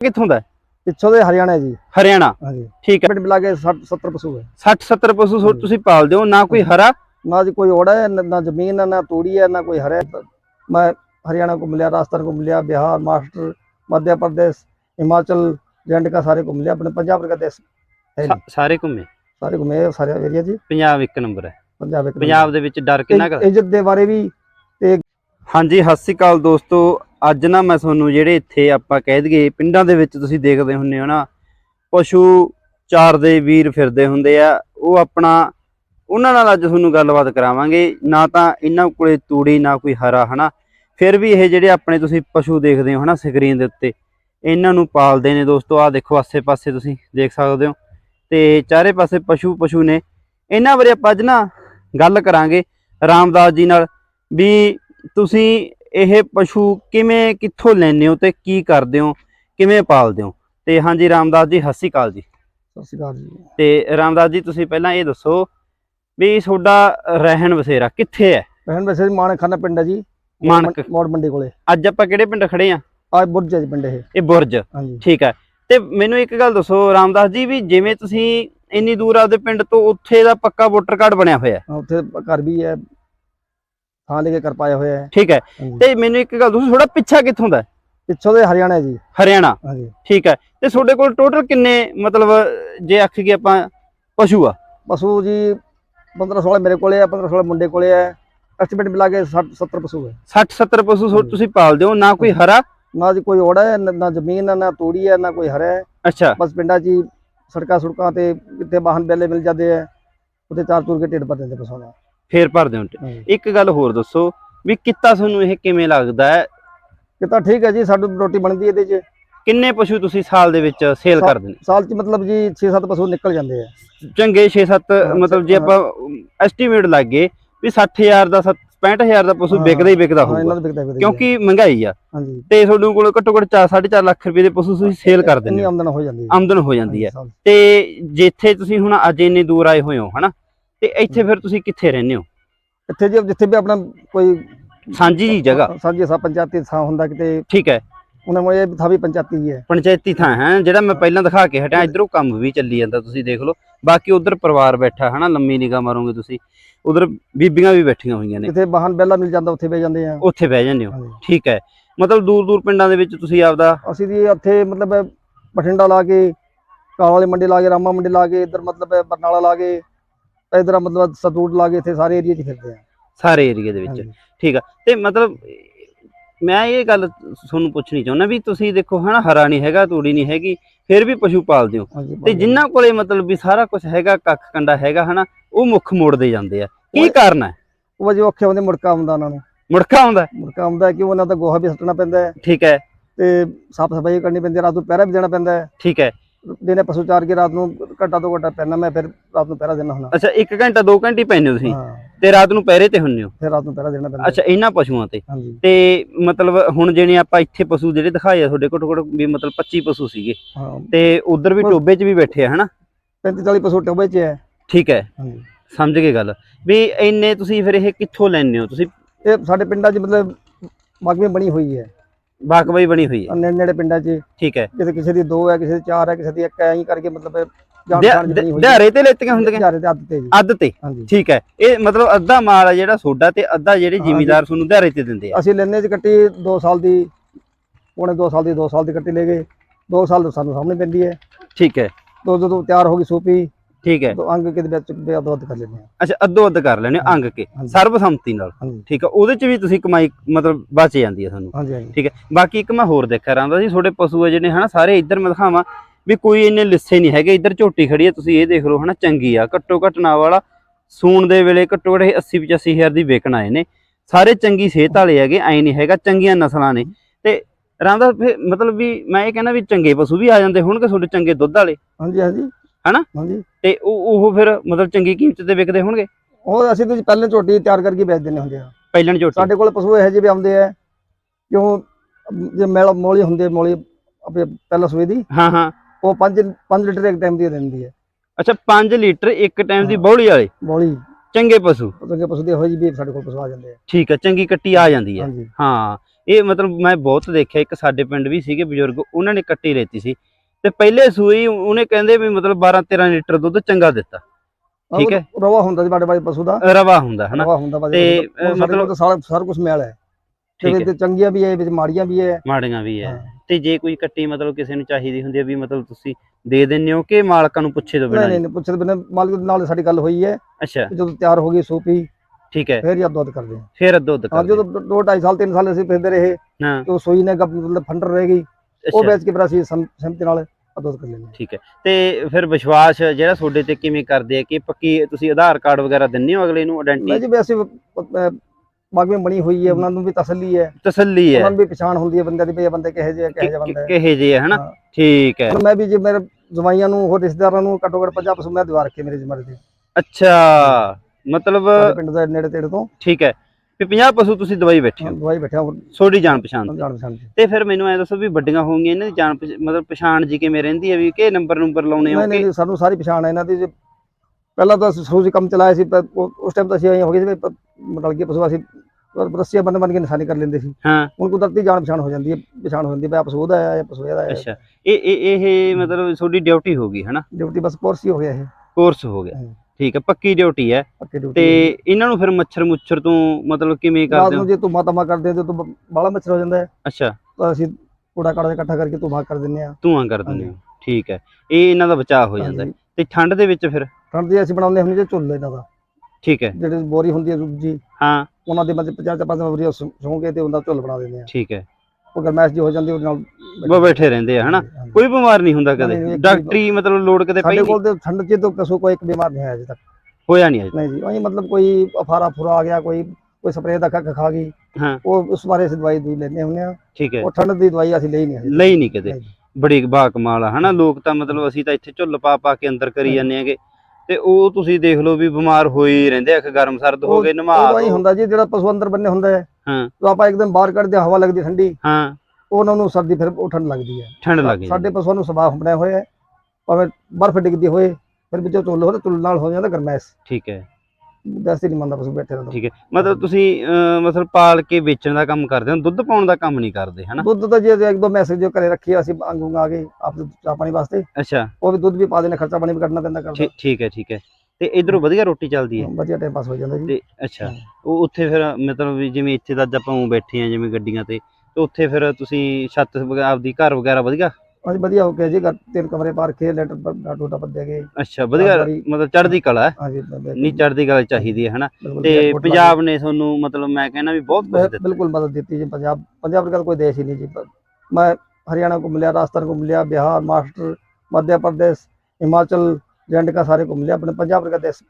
ਕਿੱਥੋਂ ਦਾ ਪਿੱਛੋਂ ਦੇ ਹਰਿਆਣਾ ਜੀ। ਹਰਿਆਣਾ। ਹਾਂਜੀ। ਠੀਕ ਹੈ। ਪਿੰਡ ਮਿਲਾ 60 70 ਪਸ਼ੂ ਹੈ। 60 70 ਪਸ਼ੂ ਤੁਸੀਂ ਪਾਲਦੇ ਹੋ ਨਾ ਕੋਈ ਹਰਾ? ਨਾ ਜੀ ਕੋਈ ਔੜਾ ਨਾ- ਜ਼ਮੀਨ ਹੈ ਨਾ ਤੂੜੀ ਹੈ ਨਾ ਕੋਈ ਹਰਿਆ ਮੈਂ ਹਰਿਆਣਾ ਘੁੰਮ ਲਿਆ ਰਾਜਸਥਾਨ ਘੁੰਮ ਲਿਆ ਬਿਹਾਰ ਮਹਾਰਾਸ਼ਟਰ ਮੱਧ ਪ੍ਰਦੇਸ਼ ਹਿਮਾਚਲ ਜੰਡ ਕਾ ਸਾਰੇ ਘੁੰਮ ਲਿਆ ਆਪਣੇ ਪੰਜਾਬ ਪ੍ਰਦੇਸ਼ ਹੈ ਨਹੀਂ। ਸਾ- ਸਾਰੇ ਘੁੰਮੇ? ਸਾਰੇ ਸਾਰੇ ਏਰੀਆ ਜੀ। ਪੰਜਾਬ ਇੱਕ ਨੰਬਰ ਹੈ। ਪੰਜਾਬ ਇੱਕ ਪੰਜਾਬ ਦੇ ਵਿੱਚ ਡਰ ਕਿੰਨਾ ਕੁ ਇੱਜ਼ਤ ਦੇ ਬਾਰੇ ਵੀ ਹਾਂਜੀ, ਸਤਿ ਸ਼੍ਰੀ ਅਕਾਲ ਦੋਸਤੋ। ਅੱਜ ਨਾ ਮੈਂ ਤੁਹਾਨੂੰ ਜਿਹੜੇ ਇੱਥੇ ਆਪਾਂ ਕਹਿ ਦਈਏ ਪਿੰਡਾਂ ਦੇ ਵਿੱਚ ਤੁਸੀਂ ਦੇਖਦੇ ਹੁੰਦੇ ਹੋ ਨਾ, ਪਸ਼ੂ ਚਾਰ ਦੇ ਵੀਰ ਫਿਰਦੇ ਹੁੰਦੇ ਆ, ਉਹ ਆਪਣਾ ਉਹਨਾਂ ਨਾਲ ਅੱਜ ਤੁਹਾਨੂੰ ਗੱਲਬਾਤ ਕਰਾਵਾਂਗੇ। ਨਾ ਤਾਂ ਇਹਨਾਂ ਕੋਲੇ ਤੂੜੀ, ਨਾ ਕੋਈ ਹਰਾ, ਹਨਾ। ਫਿਰ ਵੀ ਇਹ ਜਿਹੜੇ ਆਪਣੇ ਤੁਸੀਂ ਪਸ਼ੂ ਦੇਖਦੇ ਹੋ ਹਨਾ ਸਕਰੀਨ ਦੇ ਉੱਤੇ, ਇਹਨਾਂ ਨੂੰ ਪਾਲਦੇ ਨੇ ਦੋਸਤੋ। ਆਹ ਦੇਖੋ ਆਸੇ-ਪਾਸੇ ਤੁਸੀਂ ਦੇਖ ਸਕਦੇ ਹੋ। ਤੇ ਚਾਰੇ ਪਾਸੇ ਪਸ਼ੂ ਪਸ਼ੂ ਨੇ। ਇਹਨਾਂ ਬਾਰੇ ਆਪਾਂ ਅੱਜ ਨਾ ਗੱਲ ਕਰਾਂਗੇ। ਰਾਮਦਾਸ ਜੀ ਨਾਲ ਵੀ ਤੁਸੀਂ ਇਹ ਪਸ਼ੂ ਕਿਵੇਂ ਕਿੱਥੋਂ ਲੈਂਦੇ ਹੋ ਤੇ ਕੀ ਕਰਦੇ ਹੋ? ਕਿਵੇਂ ਪਾਲਦੇ ਹੋ? ਤੇ ਹਾਂਜੀ ਰਾਮਦਾਸ ਜੀ ਸਤਿ ਸ਼੍ਰੀ ਜੀ। ਸਤਿ ਸ਼੍ਰੀ ਜੀ। ਤੇ ਰਾਮਦਾਸ ਜੀ ਤੁਸੀਂ ਪਹਿਲਾਂ ਇਹ ਦੱਸੋ ਵੀ ਤੁਹਾਡਾ ਰਹਿਣ ਵਸੇਰਾ ਕਿੱਥੇ ਹੈ? ਰਹਿਣ ਵਸੇਰਾ ਮਾਨਖਾਨਾ ਪਿੰਡ ਹੈ ਜੀ। ਮਾਨਕ ਮੋੜ ਮੰਡੀ ਕੋਲੇ। ਅੱਜ ਆਪਾਂ ਕਿਹੜੇ ਪਿੰਡ ਖੜੇ ਆ ਆ ਬੁਰਜ ਜੀ ਪਿੰਡ ਇਹ। ਇਹ ਬੁਰਜ। ਠੀਕ ਹੈ। ਤੇ ਮੈਨੂੰ ਇੱਕ ਗੱਲ ਦੱਸੋ ਰਾਮਦਾਸ ਜੀ ਵੀ ਜਿਵੇਂ ਤੁਸੀਂ ਇੰਨੀ ਦੂਰ ਆਪਦੇ ਪਿੰਡ ਤੋਂ ਉੱਥੇ ਦਾ ਪੱਕਾ ਵੋਟਰ ਕਾਰਡ ਬਣਿਆ ਹੋਇਆ ਉੱਥੇ ਘਰ ਵੀ ਹੈ ਹਾਂ ਲੈ ਕੇ ਕਰ ਪਾਇਆ ਹੋਇਆ ਹੈ ਠੀਕ ਹੈ। ਤੇ ਮੈਨੂੰ ਇੱਕ ਗੱਲ ਦੱਸੋ ਥੋੜਾ ਪਿੱਛਾ ਕਿੱਥੋਂ ਦਾ ਪਿੱਛੋਂ ਦੇ ਹਰਿਆਣਾ ਜੀ। ਹਰਿਆਣਾ। ਹਾਂਜੀ। ਠੀਕ ਹੈ। ਤੇ ਤੁਹਾਡੇ ਕੋਲ ਟੋਟਲ ਕਿੰਨੇ ਮਤਲਬ ਜੇ ਆਖੀਏ ਆਪਾਂ ਪਸ਼ੂ ਆ? ਪਸ਼ੂ ਜੀ 15 16 ਮੇਰੇ ਕੋਲੇ ਆ 15 16 ਮੁੰਡੇ ਕੋਲੇ ਆ। ਐਸਟੀਮੇਟ ਮਿਲਾ ਕੇ 60 70 ਪਸ਼ੂ ਹੈ 60 70 ਪਸ਼ੂ ਤੁਸੀਂ ਪਾਲਦੇ ਹੋ ਨਾ ਕੋਈ ਹਰਾ? ਨਾ ਜੀ ਕੋਈ ਓੜਾ ਹੈ ਨਾ ਜ਼ਮੀਨ ਹੈ ਨਾ ਤੂੜੀ ਹੈ ਨਾ ਕੋਈ ਹਰਾ ਹੈ। ਅੱਛਾ। ਬਸ ਪਿੰਡਾਂ 'ਚ ਸੜਕਾਂ ਸੁੜਕਾਂ ਤੇ ਕਿਤੇ ਵਾਹਨ ਬੈਲੇ ਮਿਲ ਜਾਂਦੇ ਆ ਉੱਥੇ ਚਾਰ ਚੂਰ ਕੇ ਢਿੱਡ ਭਰ ਦਿੰਦੇ ਪਸ਼ੂਆਂ ਦਾ। ਫੇਰ ਭਰਦੇ ਹੋ ਹਾਂਜੀ। ਇੱਕ ਗੱਲ ਹੋਰ ਦੱਸੋ ਵੀ ਕਿੱਤਾ ਤੁਹਾਨੂੰ ਇਹ ਕਿਵੇਂ ਲੱਗਦਾ ਹੈ? ਇਹ ਤਾਂ ਠੀਕ ਹੈ ਜੀ ਸਾਡੀ ਰੋਟੀ ਬਣਦੀ ਇਹਦੇ 'ਚ। ਕਿੰਨੇ ਪਸ਼ੂ ਤੁਸੀਂ ਸਾਲ ਦੇ ਵਿੱਚ ਸੇਲ ਕਰਦੇ ਨੇ? ਸਾਲ 'ਚ ਮਤਲਬ ਜੀ 6-7 ਪਸ਼ੂ ਨਿਕਲ ਜਾਂਦੇ ਆ। ਚੰਗੇ 6-7 ਹਾਂ, ਮਤਲਬ ਜੇ। ਆਪਾਂ ਐਸਟੀਮੇਟ ਲੱਗੇ ਵੀ 60000 ਦਾ 65000 ਦਾ ਪਸ਼ੂ ਵਿਕਦਾ ਹੀ ਵਿਕਦਾ ਹੋਊਗਾ। ਕਿਉਂਕਿ ਮਹਿੰਗਾਈ ਆ। ਤੇ ਤੁਹਾਨੂੰ ਕੋਲ ਘੱਟੋ ਘੱਟ 4.5 ਲੱਖ ਰੁਪਏ ਦੇ ਪਸ਼ੂ ਤੁਸੀਂ ਸੇਲ ਕਰ ਦਿੰਦੇ ਹੋ। ਆਮਦਨ ਹੋ ਜਾਂਦੀ ਹੈ। ਆਮਦਨ ਹੋ ਜਾਂਦੀ ਹੈ। ਸਾਲ 'ਚ। ਤੇ ਜਿੱਥੇ ਤੁਸੀਂ ਹੁਣ ਅੱਜ ਇੰਨੇ ਦੂਰ ਆਏ ਹੋਏ ਹੋ ਹਨਾ? ਤੇ ਇੱਥੇ ਫਿਰ ਤੁਸੀਂ ਕਿੱਥੇ ਰਹਿੰਦੇ ਹੋ? ਇੱਥੇ ਜੀ ਜਿੱਥੇ ਵੀ ਆਪਣਾ ਕੋਈ ਸਾਂਝੀ ਜੀ ਜਗ੍ਹਾ। ਸਾਂਝੀ ਸਾ ਪੰਚਾਇਤੀ ਥਾਂ ਹੁੰਦਾ ਕਿਤੇ। ਠੀਕ ਹੈ। ਉਹਨਾਂ ਇਹ ਥਾਂ ਵੀ ਪੰਚਾਇਤੀ ਹੀ ਹੈ। ਪੰਚਾਇਤੀ ਥਾਂ ਹੈ ਜਿਹੜਾ ਮੈਂ ਪਹਿਲਾਂ ਦਿਖਾ ਕੇ ਹਟਿਆ ਇਧਰੋਂ ਕੰਮ ਵੀ ਚੱਲੀ ਜਾਂਦਾ ਤੁਸੀਂ ਦੇਖ ਲਓ। ਬਾਕੀ ਉਧਰ ਪਰਿਵਾਰ ਬੈਠਾ ਹਨਾ ਲੰਮੀ ਨਿਗਾਹ ਮਾਰੋਗੇ ਤੁਸੀਂ। ਉਧਰ ਬੀਬੀਆਂ ਵੀ ਬੈਠੀਆਂ ਹੋਈਆਂ ਨੇ। ਕਿਤੇ ਵਾਹਨ ਬੇਲਾ ਮਿਲ ਜਾਂਦਾ ਉੱਥੇ ਬਹਿ ਜਾਂਦੇ ਆ। ਉੱਥੇ ਬਹਿ ਜਾਂਦੇ ਹੋ। ਠੀਕ ਹੈ। ਮਤਲਬ ਦੂਰ ਦੂਰ ਪਿੰਡਾਂ ਦੇ ਵਿੱਚ ਤੁਸੀਂ ਆਪਦਾ ਅਸੀਂ ਜੀ ਉੱਥੇ ਮਤਲਬ ਬਠਿੰਡਾ ਲਾ ਕੇ ਕਾਲ ਵਾਲੀ ਮੰਡੀ ਲਾ ਕੇ ਰਾਮਾ ਮੰਡੀ ਲਾ ਕੇ ਇੱਧਰ ਮਤਲਬ ਬਰਨਾਲਾ ਲਾ ਕੇ ਇਧਰ ਮਤਲਬ ਸਤੂਟ ਲਾ ਕੇ ਇੱਥੇ ਸਾਰੇ ਏਰੀਆ 'ਚ ਫਿਰਦੇ ਆ। ਸਾਰੇ ਏਰੀਆ ਦੇ ਵਿੱਚ। ਹਾਂਜੀ। ਠੀਕ ਆ। ਤੇ ਮਤਲਬ ਮੈਂ ਇਹ ਗੱਲ ਤੁਹਾਨੂੰ ਪੁੱਛਣੀ ਚਾਹੁੰਦਾ ਵੀ ਤੁਸੀਂ ਦੇਖੋ ਹਨਾ ਹਰਾ ਨਹੀਂ ਹੈਗਾ ਤੂੜੀ ਨਹੀਂ ਹੈਗੀ ਫਿਰ ਵੀ ਪਸ਼ੂ ਪਾਲਦੇ ਹੋ। ਹਾਂਜੀ ਤੇ ਜਿਨ੍ਹਾਂ ਕੋਲੇ ਮਤਲਬ ਵੀ ਸਾਰਾ ਕੁਝ ਹੈਗਾ ਕੱਖ ਕੰਡਾ ਹੈਗਾ ਹਨਾ ਉਹ ਮੁੱਖ ਮੋੜਦੇ ਜਾਂਦੇ ਆ। ਕੀ ਉਹ- ਕਾਰਨ ਹੈ? ਉਹ ਜੇ ਔਖੇ ਹੁੰਦੇ ਮੁੜਕਾ ਆਉਂਦਾ ਉਹਨਾਂ ਨੂੰ। ਮੁੜਕਾ ਆਉਂਦਾ ਹੈ? ਮੁੜਕਾ ਆਉਂਦਾ ਕਿ ਉਹਨਾਂ ਦਾ ਗੋਹਾ ਵੀ ਸੱਟਣਾ ਪੈਂਦਾ ਹੈ। ਠੀਕ ਹੈ। ਤੇ ਸਾਫ਼ ਸਫ਼ਾਈ ਕਰਨੀ ਪੈਂਦੀ ਹੈ ਰਾਤ ਨੂੰ ਪਹਿਰਾ ਵੀ ਦੇਣਾ ਪੈਂਦਾ ਹੈ। ਠੀਕ ਹੈ। ਦਿਨੇ ਪਸ਼ੂ ਚਾਰ ਕੇ ਰਾਤ ਨੂੰ ਘੱਟਾ ਤੋਂ ਘੱਟਾ ਪੈਣਾ ਮੈਂ ਫਿਰ ਰਾਤ ਨੂੰ ਪਹਿਰਾ ਦੇਣਾ ਹੁੰਦਾ। ਅੱਛਾ 1 ਘੰਟਾ 2 ਘੰਟੇ ਹੋ ਤੁਸੀਂ? ਹਾਂ। ਤੇ ਰਾਤ ਨੂੰ ਪਹਿਰੇ ਤੇ ਹੁੰਨੇ ਹੋ? ਫਿਰ ਰਾਤ ਨੂੰ ਪਹਿਰਾ ਦੇਣਾ ਪੈਂਦਾ। ਅੱਛਾ ਇਹਨਾਂ ਪਸ਼ੂਆਂ ਤੇ? ਹਾਂਜੀ। ਤੇ ਮਤਲਬ ਹੁਣ ਜਿਹੜੇ ਆਪਾਂ ਇੱਥੇ ਪਸ਼ੂ ਜਿਹੜੇ ਦਿਖਾਏ ਆ ਤੁਹਾਡੇ ਘੱਟੋ ਘੱਟ ਵੀ ਮਤਲਬ 25 ਪਸ਼ੂ ਸੀਗੇ। ਹਾਂ। ਤੇ ਉਧਰ ਵੀ। ਟੋਬੇ 'ਚ ਵੀ ਬੈਠੇ ਆ ਹਨਾ? 35 40 ਪਸ਼ੂ ਟੋਬੇ 'ਚ ਹੈ ਠੀਕ ਹੈ। ਹਾਂਜੀ। ਸਮਝ ਗਏ ਗੱਲ। ਵੀ ਇੰਨੇ ਤੁਸੀਂ ਫਿਰ ਇਹ ਕਿੱਥੋਂ ਲੈਂਦੇ ਹੋ? ਤੁਸੀਂ ਇਹ ਸਾਡੇ ਪਿੰਡਾਂ 'ਚ ਮਤਲਬ ਬਾਗਵੇਂ ਬਣੀ ਹੋਈ ਹੈ। ਬਾਕਬਾਈ ਬਣੀ ਹੋਈ ਹੈ। ਨੇੜੇ ਨੇੜੇ ਪਿੰਡਾਂ 'ਚ ਠੀਕ ਹੈ। ਕਿਸੇ ਕਿਸੇ ਦੀ ਦੋ ਹੈ ਕਿਸੇ ਦੀ ਚਾਰ ਹੈ ਕਿਸੇ ਦੀ ਇੱਕ ਹੈ ਐਂ ਕਰਕੇ ਮਤਲਬ ਜਾਣ ਦਿਹਾ- ਪਛਾਣ ਦੀ ਬਣੀ ਹੋਈ ਹੈ ਦਿਹਾੜੇ ਤੇ ਲੈਤੀਆਂ ਹੁੰਦੀਆਂ? ਦਿਹਾੜੇ ਤੇ ਅੱਧ ਤੇ ਜੀ। ਅੱਧ ਤੇ? ਠੀਕ ਹੈ। ਇਹ ਮਤਲਬ ਅੱਧਾ ਮਾਲ ਆ ਜਿਹੜਾ ਸੋਡਾ ਤੇ ਅੱਧਾ ਜਿਹੜੇ। ਜ਼ਿਮੀਦਾਰ ਤੁਹਾਨੂੰ ਦਿਹਾੜੇ ਤੇ ਦਿੰਦੇ ਆ। ਅਸੀਂ ਲੈਨੇ 'ਚ ਕੱਟੀ 2 ਸਾਲ ਦੀ ਪੌਣੇ 2 ਸਾਲ ਦੀ 2 ਸਾਲ ਦੀ ਕੱਟੀ ਲੈ ਗਏ। 2 ਸਾਲ ਤੋਂ ਸਾਨੂੰ ਸਾਹਮਣੇ ਪੈਂਦੀ ਹੈ। ਠੀਕ ਹੈ। ਦੋ ਜਦੋਂ ਤਿਆਰ ਹੋ ਗਈ ਸੂਪੀ ਠੀਕ ਹੈ। ਅੰਗ ਕੇ ਦੇ ਵਿੱਚ ਅੱਧ ਅੱਧ ਕਰ ਲੈਂਦੇ ਹਾਂ। ਅੱਛਾ ਅੱਧੋ ਅੱਧ ਕਰ ਲੈਣੇ ਅੰਗ ਕੇ। ਹਾਂਜੀ। ਸਰਬਸੰਮਤੀ ਨਾਲ। ਹਾਂਜੀ। ਠੀਕ ਹੈ ਉਹਦੇ ਚ ਵੀ ਤੁਸੀਂ ਕਮਾਈ ਮਤਲਬ ਬਚ ਜਾਂਦੀ ਹੈ ਤੁਹਾਨੂੰ। ਹਾਂਜੀ ਹਾਂਜੀ। ਠੀਕ ਹੈ ਬਾਕੀ ਇੱਕ ਮੈਂ ਹੋਰ ਦੇਖਿਆ ਰਾਂਦਾ ਸੀ ਤੁਹਾਡੇ ਪਸ਼ੂ ਆ ਜਿਹੜੇ ਹਨਾ ਸਾਰੇ ਇੱਧਰ ਮੈਂ ਦਿਖਾਵਾਂ ਵੀ ਕੋਈ ਇੰਨੇ ਲਿੱਸੇ ਨਹੀਂ ਹੈਗੇ। ਇੱਧਰ ਝੋਟੀ ਖੜੀ ਹੈ ਤੁਸੀਂ ਇਹ ਦੇਖ ਲਓ ਹਨਾ ਚੰਗੀ ਆ। ਘੱਟੋ ਘੱਟ ਨਾ ਵਾਲਾ ਸੂਣ ਦੇ ਵੇਲੇ ਘੱਟੋ ਘੱਟ ਇਹ 80 85 ਹਜ਼ਾਰ ਦੀ ਵੇਚਣ ਆਏ ਨੇ। ਸਾਰੇ ਚੰਗੀ ਸਿਹਤ ਵਾਲੇ ਹੈਗੇ ਐ ਨਹੀਂ ਹੈਗਾ ਚੰਗੀਆਂ ਨਸਲਾਂ ਨੇ। ਤੇ ਰਾਂਦਾ ਫਿਰ ਮਤਲਬ ਵੀ ਮੈਂ ਇਹ ਕਹਿੰਦਾ ਵੀ ਚੰਗੇ ਪਸ਼ੂ ਵੀ ਆ ਜਾਂਦੇ ਹੋਣਗੇ ਤੁਹਾਡੇ ਚੰਗੇ ਦੁੱਧ ਵਾਲੇ। ਹਾਂਜੀ ਹਾਂਜੀ। ਹਨਾ? ਹਾਂਜੀ। ਤੇ ਉਹ ਉਹ ਫਿਰ ਮਤਲਬ ਚੰਗੀ ਕੀਮਤ ਤੇ ਵਿਕਦੇ ਹੋਣਗੇ? ਉਹ ਅਸੀਂ ਤੁਸੀਂ ਪਹਿਲੇ ਝੋਟੀ ਤਿਆਰ ਕਰਕੇ ਵੇਚ ਦਿੰਦੇ ਹੁੰਦੇ ਆ। ਪਹਿਲਣ ਝੋਟੀ? ਸਾਡੇ ਕੋਲ ਪਸ਼ੂ ਇਹੋ ਜਿਹੇ ਵੀ ਆਉਂਦੇ ਆ ਕਿਉਂ ਜੇ ਮੇਲ ਮੋਲੀ ਹੁੰਦੇ ਮੋਲੀ ਆਪਣੇ ਪਹਿਲਾਂ ਸੂਏ ਦੀ ਹਾਂ ਹਾਂ। ਉਹ 5 5 ਲੀਟਰ ਇੱਕ ਟਾਈਮ ਦੀ ਦਿੰਦੀ ਹੈ ਅੱਛਾ 5 ਲੀਟਰ ਇੱਕ ਟਾਈਮ ਦੀ ਹਾਂ। ਬੌਲੀ। ਵਾਲੇ ਇਹ ਮਤਲਬ ਮੈਂ ਬਹੁਤ ਦੇਖਿਆ ਇੱਕ ਸਾਡੇ ਪਿੰਡ ਵੀ ਸੀਗੇ ਬਜ਼ੁਰਗ ਉਹਨਾਂ ਨੇ ਕੱਟੀ ਲੈਤੀ ਸੀ। ਤੇ ਪਹਿਲੇ ਸੂਈ ਉਹਨੇ ਕਹਿੰਦੇ ਵੀ ਮਤਲਬ 12 13 ਲੀਟਰ ਦੁੱਧ ਚੰਗਾ ਦਿੱਤਾ। ਠੀਕ ਹੈ। ਰਵਾ ਹੁੰਦਾ ਜੀ ਬਾਡੇ ਬਾਡੇ ਪਸ਼ੂ ਦਾ। ਰਵਾ ਹੁੰਦਾ ਹਨਾ? ਰਵਾ ਹੁੰਦਾ ਤੇ, ਤੇ ਮਤਲਬ ਸਾਰਾ ਸਾਰਾ ਕੁਝ ਮਿਲ ਹੈ। ਠੀਕ ਤੇ ਹੈ। ਚੰਗੀਆਂ ਵੀ ਹੈ ਵਿੱਚ ਮਾੜੀਆਂ ਵੀ ਹੈ। ਮਾੜੀਆਂ ਵੀ ਹੈ। ਹਾਂ। ਤੇ ਜੇ ਕੋਈ ਕੱਟੀ ਮਤਲਬ ਕਿਸੇ ਨੂੰ ਚਾਹੀਦੀ ਹੁੰਦੀ ਹੈ ਵੀ ਮਤਲਬ ਤੁਸੀਂ ਦੇ ਦਿੰਦੇ ਹੋ ਕਿ ਮਾਲਕਾਂ ਨੂੰ ਪੁੱਛੇ ਤੋਂ ਬਿਨਾਂ ਨਹੀਂ ਨਹੀਂ, ਪੁੱਛਦੇ ਬਿਨਾਂ ਮਾਲਕ ਨਾਲ ਸਾਡੀ ਗੱਲ ਹੋਈ ਹੈ। ਅੱਛਾ। ਜਦੋਂ ਤਿਆਰ ਹੋ ਗਈ ਸੂਪੀ ਠੀਕ ਹੈ। ਫਿਰ ਹੀ ਦੁੱਧ ਕਰਦੇ ਹਾਂ। ਫਿਰ ਦੁੱਧ ਹਾਂ ਕਰ ਜਦੋਂ 2 2.5 ਸਾਲ 3 ਸਾਲ ਅਸੀਂ ਫਿਰਦੇ ਰਹੇ ਹਾਂ। ਤੇ ਉਹ ਸੂਈ ਨੇ ਮਤਲਬ ਫੰਡਰ ਰਹਿ ਗਈ। ਉਹ ਵੇਚ ਕੇ ਫਿਰ ਅਸੀਂ ਸਹਿਮਤੀ ਨਾਲ ਦੁੱਧ ਕਰ ਲੈਂਦੇ ਹਾਂ। ਠੀਕ ਹੈ। ਤੇ ਫਿਰ ਵਿਸ਼ਵਾਸ ਜਿਹੜਾ ਤੁਹਾਡੇ ਤੇ ਕਿਵੇਂ ਕਰਦੇ ਆ? ਕਿ ਪੱਕੀ ਤੁਸੀਂ ਆਧਾਰ ਕਾਰਡ ਵਗੈਰਾ ਦਿੰਦੇ ਹੋ ਅਗਲੇ ਨੂੰ ਨਹੀਂ ਆਇਡੈਂਟੀ ਜੀ ਵੈਸੇ ਬਾਗਵੇਂ ਬਣੀ ਹੋਈ ਹੈ ਉਹਨਾਂ ਨੂੰ ਵੀ ਤਸੱਲੀ ਹੈ। ਤਸੱਲੀ ਹੈ। ਉਹਨਾਂ ਨੂੰ ਵੀ ਪਛਾਣ ਹੁੰਦੀ ਹੈ ਬੰਦੇ ਦੀ ਵੀ ਇਹ ਬੰਦੇ ਕਿਹੋ ਜਿਹੇ ਆ, ਕਿਹੋ ਜਿਹਾ ਬੰਦਾ ਹੈ ਕਿਹੇ ਜੇ ਹੈ ਹਨਾ? ਹਾਂ। ਠੀਕ ਹੈ। ਹੁਣ ਮੈਂ ਵੀ ਜੇ ਮੇਰੇ ਜਵਾਈਆਂ ਨੂੰ ਹੋਰ ਰਿਸ਼ਤੇਦਾਰਾਂ ਨੂੰ ਘੱਟੋ ਘੱਟ 50 ਪਸ਼ੂ ਮੈਂ ਦਿਵਾ ਰੱਖੇ ਮੇਰੇ ਜਿਮਰੇ ਤੇ। ਅੱਛਾ। ਮਤਲਬ ਸਾਡੇ ਪਿੰਡ ਦੇ ਨੇੜੇ ਤੇੜੇ ਤੋਂ। ਠੀਕ ਹੈ। ਵੀ 50 ਪਸ਼ੂ ਤੁਸੀਂ ਦਵਾਈ ਬੈਠੇ ਹੋ। ਦਵਾਈ ਬੈਠਾ ਤੁਹਾਡੀ ਜਾਣ ਪਛਾਣ। ਜਾਣ ਪਛਾਣ ਦੀ। ਤੇ ਫਿਰ ਮੈਨੂੰ ਐ ਦੱਸੋ ਵੀ ਵੱਡੀਆਂ ਹੋਣਗੀਆਂ ਇਹਨਾਂ ਦੀ ਜਾਣ ਪਛ- ਮਤਲਬ ਪਛਾਣ ਜੀ ਕਿਵੇਂ ਰਹਿੰਦੀ ਹੈ ਵੀ ਕਿ ਨੰਬਰ ਨੰਬਰ ਲਾਉਣੇ ਹੋ ਨਹੀਂ ਨਹੀਂ ਕਿ? ਨਹੀਂ, ਸਾਨੂੰ ਸਾਰੀ ਪਛਾਣ ਹੈ ਇਹਨਾਂ ਦੀ। ਜੇ ਪਹਿਲਾਂ ਤਾਂ ਅਸੀਂ ਸ਼ੁਰੂ 'ਚ ਕੰਮ ਚਲਾਇਆ ਸੀ ਪਰ ਉਹ- ਉਸ ਟਾਈਮ ਤਾਂ ਅਸੀਂ ਐਂ ਹੋ ਗਏ ਸੀ ਵੀ ਮਤਲਬ ਕਿ ਪਸ਼ੂ ਅਸੀਂ ਰੱਸੀਆਂ ਬੰਨ ਬੰਨ ਕੇ ਨਿਸ਼ਾਨੀ ਕਰ ਲੈਂਦੇ ਸੀ। ਹਾਂ। ਹੁਣ ਕੁਦਰਤੀ ਜਾਣ ਪਛਾਣ ਹੋ ਜਾਂਦੀ ਹੈ ਪਛਾਣ ਹੋ ਜਾਂਦੀ ਹੈ ਵੀ ਆਹ ਪਸ਼ੂ ਹੈ ਜਾਂ ਪਸ਼ੂ ਇਹਦਾ ਅੱਛਾ। ਇਹ ਇਹ ਇਹ ਮਤਲਬ ਤੁਹਾਡੀ ਡਿਊਟੀ ਹੋ ਗਈ ਹਨਾ? ਡਿਊਟੀ ਬਸ ਕੋਰਸ ਹੀ ਹੋ ਗਿਆ ਇਹ। ਕੋਰਸ ਹੋ ਗਿਆ। ਹਾਂ। ਠੀਕ ਹੈ ਪੱਕੀ ਡਿਊਟੀ ਹੈ। ਪੱਕੀ ਡਿਊਟੀ ਤੇ ਇਹਨਾਂ ਨੂੰ ਫਿਰ ਮੱਛਰ ਮੁੱਛਰ ਤੋਂ ਮਤਲਬ ਕਿਵੇਂ ਕਰਦੇ ਹੋ? ਨੂੰ ਜੇ ਧੁੰਮਾ ਤਮਾ ਕਰਦੇ ਹਾਂ ਤੇ ਬਾਲਾ ਮੱਛਰ ਹੋ ਜਾਂਦਾ ਹੈ। ਅੱਛਾ। ਤਾਂ ਅਸੀਂ ਕੂੜਾ ਕਾੜਾ ਇਕੱਠਾ ਕਰਕੇ ਧੁੰਮਾ ਕਰ ਦਿੰਦੇ ਆ ਧੂਆਂ ਕਰ ਦਿੰਦੇ ਹੋ। ਠੀਕ ਹੈ। ਇਹ ਇਹਨਾਂ ਦਾ ਬਚਾਅ ਹੋ ਜਾਂਦਾ। ਤੇ ਠੰਡ ਦੇ ਵਿੱਚ ਫਿਰ? ਠੰਡ ਦੀ ਅਸੀਂ ਬਣਾਉਂਦੇ ਹੁੰਦੇ ਜੇ ਝੁੱਲ ਇਹਨਾਂ ਦਾ ਠੀਕ ਹੈ। ਜਿਹੜੀ ਬੋਰੀ ਹੁੰਦੀ ਹੈ ਦੂਜੀ। ਹਾਂ। ਉਹਨਾਂ ਦੇ ਮੱਝ 50 50 ਬੋਰੀ ਸੌਂ ਕੇ ਤੇ ਉਹਦਾ ਝੁੱਲ ਬਣਾ ਦਿੰਦੇ ਆ ਠੀਕ ਹੈ। ਉਹ ਗਰਮੈਸ਼ ਜੀ ਹੋ ਜਾਂਦੀ ਉਹਦੇ ਨਾਲ ਉਹ ਬੈਠੇ ਰਹਿੰਦੇ ਆ ਹਨਾ। ਕੋਈ ਬਿਮਾਰ ਨਹੀਂ ਹੁੰਦਾ ਕਦੇ। ਡਾਕਟਰੀ ਮਤਲਬ ਲੋੜ ਕਦੇ ਪਈ ਸਾਡੇ ਕੋਲ ਤੇ ਠੰਡ 'ਚ ਤਾਂ ਕਸੂ ਕੋਈ ਇੱਕ ਬਿਮਾਰ ਨਹੀਂ ਆਇਆ ਅਜੇ ਤੱਕ। ਹੋਇਆ ਨਹੀਂ ਅਜੇ ਨਹੀਂ ਜੀ ਉਹੀ ਮਤਲਬ ਕੋਈ ਅਫਾਰਾ ਫੁਰਾ ਆ ਗਿਆ ਕੋਈ ਕੋਈ ਸਪਰੇਅ ਦਾ ਖਾ ਖਾ ਗਈ। ਹਾਂ। ਉਹ ਉਸ ਬਾਰੇ ਅਸੀਂ ਦਵਾਈ ਦੂਈ ਲੈਂਦੇ ਹੁੰਦੇ ਆ ਠੀਕ ਹੈ। ਉਹ ਠੰਡ ਦੀ ਦਵਾਈ ਅਸੀਂ ਲਈ ਨਹੀਂ ਲਈ ਨਹੀਂ ਕਦੇ। ਬੜੀ ਬਾ ਕਮਾਲ ਆ ਹਨਾ? ਲੋਕ ਤਾਂ ਮਤਲਬ ਅਸੀਂ ਤਾਂ ਇੱਥੇ ਝੁੱਲ ਪਾ ਪਾ ਕੇ ਅੰਦਰ ਕਰੀ ਜਾਂਦੇ ਆਂਗੇ ਤੇ ਉਹ ਤੁਸੀਂ ਦੇਖ ਲਓ ਵੀ ਬਿਮਾਰ ਹੋਏ ਹੀ ਰਹਿੰਦੇ ਆ ਗਰਮ ਸਰਦ ਹੋ ਗਏ ਨਮਾ ਉਹ ਹੀ ਹੁੰਦਾ ਜੀ ਜਿਹੜਾ ਪਸ਼ੂ ਅੰਦਰ ਬੰਨੇ ਹੁੰਦਾ ਹੈ। ਹਾਂ। ਤਾਂ ਆਪਾਂ ਇੱਕਦਮ ਬਾਹਰ ਕੱਢਦੇ ਹਵਾ ਲੱਗਦੀ ਠੰਡੀ। ਹਾਂ। ਉਹਨਾਂ ਨੂੰ ਸਰਦੀ ਫਿਰ ਉਹ ਠੰਡ ਲੱਗਦੀ ਹੈ। ਠੰਡ ਲੱਗ ਜਾਂਦੀ ਸਾਡੇ ਪਸ਼ੂਆਂ ਨੂੰ ਸੁਭਾਅ ਬਣਿਆ ਹੋਇਆ ਹੈ। ਭਾਵੇਂ ਬਰਫ਼ ਡਿੱਗਦੀ ਹੋਏ ਫਿਰ ਵਿੱਚੋਂ ਝੁੱਲ ਹੋ ਤੇ ਝੁੱਲ ਨਾਲ ਹੋ ਜਾਂਦਾ ਗਰਮੈਸ਼। ਠੀਕ ਹੈ। ਦੱਸ ਹੀ ਨਹੀਂ ਮੰਨਦਾ ਪਸ਼ੂ ਬੈਠੇ ਰਹਿੰਦਾ ਠੀਕ ਹੈ। ਮਤਲਬ ਤੁਸੀਂ ਅਹ, ਮਤਲਬ ਪਾਲ ਕੇ ਵੇਚਣ ਦਾ ਕੰਮ ਕਰਦੇ ਹੋ ਦੁੱਧ ਪਾਉਣ ਦਾ ਕੰਮ ਨਹੀਂ ਕਰਦੇ ਹਨਾ? ਦੁੱਧ ਤਾਂ ਜੇ ਇੱਕ ਦੋ ਮੈਸੇਜ ਜੋ ਘਰੇ ਰੱਖੀ ਆ, ਅਸੀਂ ਅੰਗੂੰਗ ਆ ਗਏ ਆਪ ਚਾਹ ਪਾਣੀ ਵਾਸਤੇ ਅੱਛਾ। ਉਹ ਵੀ ਦੁੱਧ ਵੀ ਪਾ ਦੇਣੇ ਖਰਚਾ ਪਾਣੀ ਵੀ ਕੱਢਣਾ ਪੈਂਦਾ ਕਰਦਾ। ਠੀ- ਠੀਕ ਹੈ ਠੀਕ ਹੈ। ਤੇ ਇਧਰੋਂ ਵਧੀਆ ਰੋਟੀ ਚੱਲਦੀ ਹੈ? ਵਧੀਆ ਟਾਈਮ ਪਾਸ ਹੋ ਜਾਂਦਾ ਜੀ। ਤੇ ਅੱਛਾ। ਉਹ ਉੱਥੇ ਫਿਰ ਮਤਲਬ ਵੀ ਜਿਵੇਂ ਇੱਥੇ ਤਾਂ ਅੱਜ ਆਪਾਂ ਬੈਠੇ ਆ ਜਿਵੇਂ ਗੱਡੀਆਂ ਤੇ ਤੇ ਉੱਥੇ ਫਿਰ ਤੁਸੀਂ ਛੱਤ ਵਗੈਰਾ ਆਪਦੀ ਘਰ ਵਗੈਰਾ ਵਧੀਆ? ਹਾਂਜੀ ਵਧੀਆ ਹੋ ਕੇ ਜੀ ਘਰ ਤਿੰਨ ਕਮਰੇ ਪਾ ਰੱਖੇ ਲੈਂਟਰ ਡਾਟੋ ਦਾ ਪੱਦੇ ਗਏ ਅੱਛਾ ਵਧੀਆ ਮਤਲਬ ਚੜ੍ਹਦੀ ਕਲਾ ਹੈ। ਹਾਂਜੀ ਨਹੀਂ ਚੜ੍ਹਦੀ ਕਲਾ ਚਾਹੀਦੀ ਹੈ ਹਨਾ? ਤੇ ਪੰਜਾਬ ਨੇ ਤੁਹਾਨੂੰ ਮਤਲਬ ਮੈਂ ਕਹਿੰਦਾ ਵੀ ਬਹੁਤ ਕੁਝ ਬਿਲਕੁਲ ਮਦਦ ਦਿੱਤੀ ਜੀ ਪੰਜਾਬ ਪੰਜਾਬ ਵਰਗਾ ਕੋਈ ਦੇਸ਼ ਹੀ ਨਹੀਂ ਜੀ। ਮੈਂ ਹਰਿਆਣਾ ਘੁੰਮ ਲਿਆ ਰਾਜਸਥਾਨ ਘੁੰਮ ਲਿਆ ਬਿਹਾਰ ਮਹਾਰਾਸ਼ਟਰ ਮੱਧ ਪ੍ਰਦੇਸ਼ ਹਿਮਾਚਲ ਜੰਡ ਕਾ ਸਾਰੇ ਘੁੰਮ ਲਿਆ ਆਪਣੇ ਪੰਜਾਬ ਵਰਗਾ ਦੇਸ਼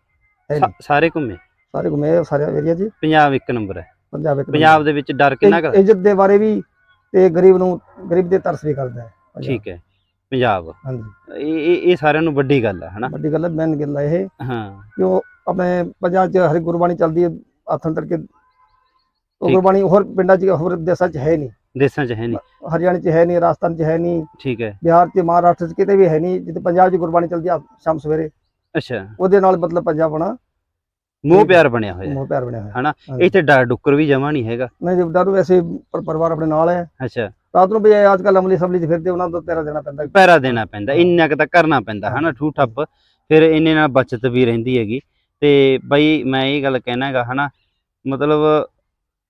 ਸਾਰੇ ਘੁੰਮੇ? ਸਾਰੇ ਘੁੰਮੇ ਸਾਰੇ ਏਰੀਆ ਜੀ। ਪੰਜਾਬ ਇੱਕ ਨੰਬਰ ਹੈ। ਪੰਜਾਬ ਇੱਕ ਪੰਜਾਬ ਦੇ ਵਿੱਚ ਡਰ ਕਿੰਨਾ ਕਰ ਇੱਜ਼ਤ ਦੇ ਬਾਰੇ ਵੀ ਤੇ ਗਰੀਬ ਨੂੰ ਗਰੀਬ ਦੇ ਤਰਸ ਵੀ ਕਰਦਾ ਹੈ। ਠੀਕ ਹੈ ਪੰਜਾਬ। ਹਾਂਜੀ। ਇਹ ਇਹ ਇਹ ਸਾਰਿਆਂ ਨੂੰ ਵੱਡੀ ਗੱਲ ਹੈ ਹਨਾ? ਵੱਡੀ ਗੱਲ ਹੈ ਮੈਂ ਗੱਲ ਹੈ ਇਹ ਹਾਂ। ਕਿ ਉਹ ਆਪਣੇ ਪੰਜਾਬ 'ਚ ਹਰੀ ਗੁਰਬਾਣੀ ਚੱਲਦੀ ਹੈ ਆਥਣ ਤੱਕ ਉਹ। ਗੁਰਬਾਣੀ ਹੋਰ ਪਿੰਡਾਂ 'ਚ ਹੋਰ ਦੇਸ਼ਾਂ 'ਚ ਹੈ ਨਹੀਂ। ਦੇਸਾਂ 'ਚ ਹੈ ਨਹੀਂ। ਹਰਿਆਣਾ 'ਚ ਹੈ ਨਹੀਂ ਰਾਜਸਥਾਨ 'ਚ ਹੈ ਨਹੀਂ। ਠੀਕ ਹੈ। ਬਿਹਾਰ ਤੇ ਮਹਾਰਾਸ਼ਟਰ ਚ ਕਿਤੇ ਵੀ ਹੈ ਨਹੀਂ ਜਿੱਥੇ ਪੰਜਾਬ 'ਚ ਗੁਰਬਾਣੀ ਚੱਲਦੀ ਆ ਸ਼ਾਮ ਸਵੇਰੇ। ਅੱਛਾ। ਉਹਦੇ ਨਾਲ ਮਤਲਬ ਪੰਜਾਬ ਬਣਾ ਮੋਹ ਪਿਆਰ ਬਣਿਆ ਹੋਇਆ ਮੋਹ ਪਿਆਰ ਬਣਿਆ ਹੋਇਆ ਹਨਾ। ਇੱਥੇ ਡਰ ਡੁੱਕਰ ਵੀ ਜਮਾ ਨਹੀਂ ਹੈਗਾ। ਨਹੀਂ ਦਾਰੂ ਵੈਸੇ ਪਰ- ਪਰਿਵਾਰ ਆਪਣੇ ਨਾਲ ਹੈ। ਅੱਛਾ। ਰਾਤ ਨੂੰ ਇਹ ਅੱਜ ਕੱਲ ਅਮਲੀ ਸਬਲੀ ਚ ਫਿਰਦੇ ਉਹਨਾਂ ਤੋਂ ਤੇਰਾ ਦੇਣਾ ਪੈਂਦਾ। ਪੈਰਾ ਦੇਣਾ ਪੈਂਦਾ ਇੰਨਾ ਕੁ ਤਾਂ ਕਰਨਾ ਪੈਂਦਾ ਹਨਾ ਠੂ ਠੱਪ ਫਿਰ ਇੰਨੇ ਨਾਲ ਬਚਤ ਵੀ ਰਹਿੰਦੀ ਹੈਗੀ। ਤੇ ਬਈ ਮੈਂ ਇਹ ਗੱਲ ਕਹਿਣਾ ਹੈਗਾ ਹਨਾ ਮਤਲਬ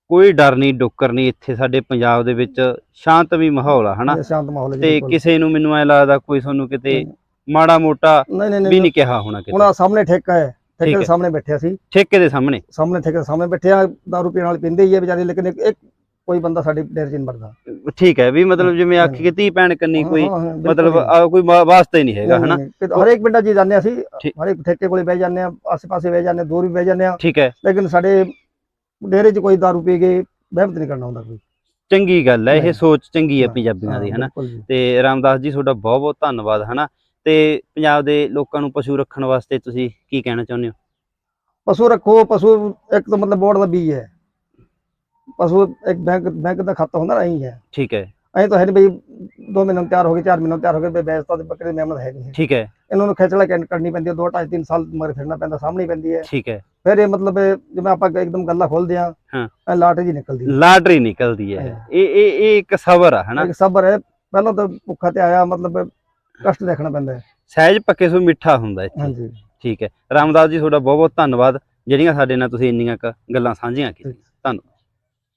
ਕੋਈ ਡਰ ਨਹੀਂ ਡੁੱਕਰ ਨਹੀਂ ਇੱਥੇ ਸਾਡੇ ਪੰਜਾਬ ਦੇ ਵਿੱਚ ਸ਼ਾਂਤਮਈ ਮਾਹੌਲ ਆ ਹਨਾ। ਸ਼ਾਂਤ ਮਾਹੌਲ ਤੇ। ਕਿਸੇ ਨੂੰ ਮੈਨੂੰ ਐ ਲੱਗਦਾ ਕੋਈ ਤੁਹਾਨੂੰ ਕਿਤੇ ਮਾੜਾ ਮੋਟਾ ਵੀ ਨਹੀਂ। ਕਿਹਾ ਹੋਣਾ ਹੁਣ ਕਿਤੇ ਆਹ ਸਾਹਮਣੇ ਠੇਕਾ ਹੈ ਠੇਕੇ ਦੇ। ਸਾਹਮਣੇ ਬੈਠੇ ਸੀ ਠੇਕੇ ਦੇ ਸਾਹਮਣੇ? ਸਾਹਮਣੇ ਠੇਕੇ ਦੇ ਸਾਹਮਣੇ ਬੈਠੇ ਆ ਦਾਰੂ ਪੀਣ ਵਾਲੇ ਪੀਂਦੇ ਹੀ ਆ ਵਿਚਾਰੇ ਲੇਕਿਨ ਇੱਕ ਕੋਈ ਬੰਦਾ ਸਾਡੇ ਡੇਰੇ 'ਚ ਨਹੀਂ ਵੜਦਾ ਠੀਕ ਹੈ ਵੀ ਮਤਲਬ ਜਿਵੇਂ ਆਖੀ ਕਿ ਭੈਣ ਕੰਨੀ ਕੋਈ ਹਾਂ, ਹਾਂ, ਬਿਲਕੁਲ ਮਤਲਬ। ਆ ਕੋਈ ਵਾ- ਵਾਸਤਾ ਹੀ ਨਹੀਂ ਹੈਗਾ ਹਨਾ। ਹਰੇਕ ਪਿੰਡਾਂ 'ਚ ਹੀ ਜਾਂਦੇ ਹਾਂ ਅਸੀਂ ਠੀਕ। ਹਰੇਕ ਠੇਕੇ ਕੋਲੇ ਬਹਿ ਜਾਂਦੇ ਆ ਆਸੇ ਪਾਸੇ ਬਹਿ ਜਾਂਦੇ ਹਾਂ, ਦੂਰ ਵੀ ਬਹਿ ਜਾਂਦੇ ਆ ਠੀਕ ਹੈ ਲੇਕਿਨ ਸਾਡੇ ਡੇਰੇ 'ਚ ਕੋਈ ਦਾਰੂ ਪੀ ਕੇ ਵਹਿਮਤ ਨਹੀਂ ਕਰਨਾ ਹੁੰਦਾ ਕੋਈ ਚੰਗੀ ਗੱਲ ਹੈ ਇਹ ਨਹੀਂ। ਸੋਚ ਚੰਗੀ ਹੈ ਹਾਂ, ਪੰਜਾਬੀਆਂ ਦੀ ਹਨਾ ਬਿਲਕੁਲ ਜੀ। ਤੇ ਰਾਮਦਾਸ ਜੀ ਤੁਹਾਡਾ ਬਹੁਤ ਬਹੁਤ ਧੰਨਵਾਦ ਹਨਾ ਤੇ ਪੰਜਾਬ ਦੇ ਲੋਕਾਂ ਨੂੰ ਪਸ਼ੂ ਰੱਖਣ ਵਾਸਤੇ ਤੁਸੀਂ ਕੀ ਕਹਿਣਾ ਚਾਹੁੰਦੇ ਹੋ ਪਸ਼ੂ ਰੱਖੋ ਪਸ਼ੂ ਇੱਕ ਤਾਂ ਮਤਲਬ ਬੋਰਡ ਦਾ ਬੀਜ ਹੈ ਪਸ਼ੂ ਇੱਕ ਬੈਂਕ ਬੈਂਕ ਦਾ ਖਾਤਾ ਹੁੰਦਾ ਨਾ ਇਹੀ ਹੈ। ਠੀਕ ਹੈ। ਐਂ ਤਾਂ ਹੈ ਨਹੀਂ ਬਈ 2 ਮਹੀਨੇ ਤਿਆਰ ਹੋ ਗਏ 4 ਮਹੀਨੇ ਤਿਆਰ ਹੋ ਗਏ ਬਈ ਬੈਸਤਾ ਦੇ ਬੱਕਰੇ ਦੀ ਮਿਹਨਤ ਹੈ ਨਹੀਂ ਠੀਕ ਹੈ। ਇਹਨਾਂ ਨੂੰ ਖੇਚਲਾ ਕਰਨੀ ਪੈਂਦੀ ਹੈ 2 2.5 3 ਸਾਲ ਮਗਰ ਫਿਰਨਾ ਪੈਂਦਾ ਸਾਹਮਣੇ ਪੈਂਦੀ ਹੈ। ਠੀਕ ਹੈ। ਫਿਰ ਇਹ ਮਤਲਬ ਜਿਵੇਂ ਆਪਾਂ ਇੱਕਦਮ ਗੱਲਾਂ ਖੋਲਦੇ ਆ ਹਾਂ। ਐ ਲਾਟ ਜੀ ਨਿਕਲਦੀ ਹੈ। ਲਾਟਰੀ ਨਿਕਲਦੀ ਹੈ। ਇਹ ਇਹ ਇਹ ਇੱਕ ਸਬਰ ਆ ਹਨਾ? ਇੱਕ ਸਬਰ ਹੈ। ਪਹਿਲਾਂ ਤਾਂ ਭੁੱਖਾ ਤੇ ਆਇਆ ਮਤਲਬ ਕਸ਼ਟ ਦੇਖਣਾ ਪੈਂਦਾ ਹੈ। ਸਹਿਜ ਪੱਕੇ ਸੋ ਮਿੱਠਾ ਹੁੰਦਾ ਇੱਥੇ। ਹਾਂਜੀ। ਠੀਕ ਹੈ। ਰਾਮਦਾਸ ਜੀ ਤੁਹਾਡਾ ਬਹੁਤ ਬਹੁਤ ਧੰਨਵਾਦ। ਜਿਹੜੀਆਂ ਸਾਡੇ ਨਾਲ ਤੁਸੀਂ ਇੰਨੀਆਂ ਗੱਲਾਂ ਸਾਂਝੀਆਂ ਕੀਤੀਆਂ। ਧੰਨਵਾਦ।